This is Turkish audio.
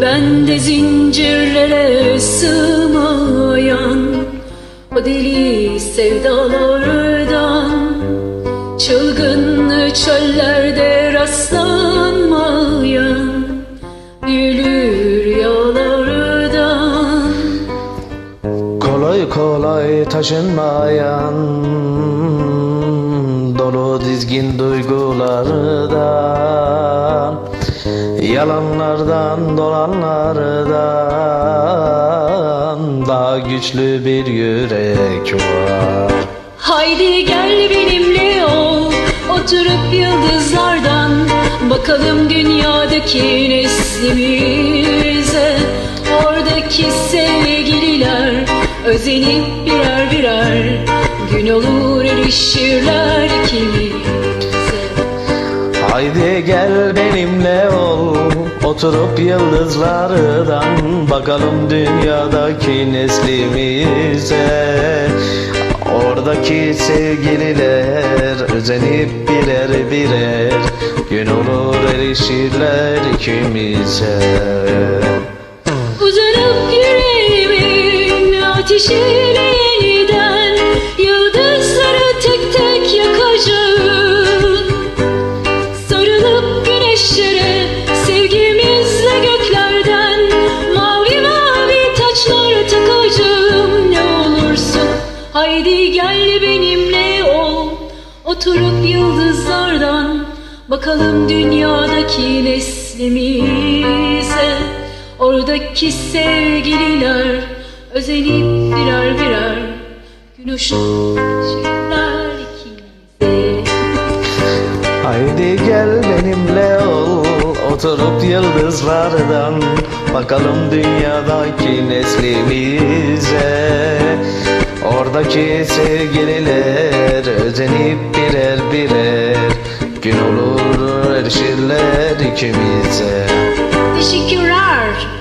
Ben de zincirlere sığmayan O deli sevdalardan Çılgın çöllerde rastlanmayan Büyülü rüyalardan Kolay kolay taşınmayan Dolu dizgin duygulardan Yalanlardan dolanlardan Daha güçlü bir yürek var. Haydi gel benimle ol Oturup yıldızlardan Bakalım dünyadaki neslimize. Oradaki sevgililer Özenip birer birer Gün olur erişirler ikimize Haydi gel benimle ol Oturup yıldızlardan Bakalım dünyadaki neslimize. Oradaki sevgililer Özenip birer birer Gün olur erişirler ikimize Haydi gel benimle ol. Oturup yıldızlardan Bakalım dünyadaki neslimize. Oradaki sevgililer Özenip birer birer Gün ışıklar ikimize. Haydi gel benimle ol. Oturup yıldızlardan Bakalım dünyadaki neslimize Oradaki sevgililer Özenip birer birer Gün olur erişirler ikimize. Teşekkürler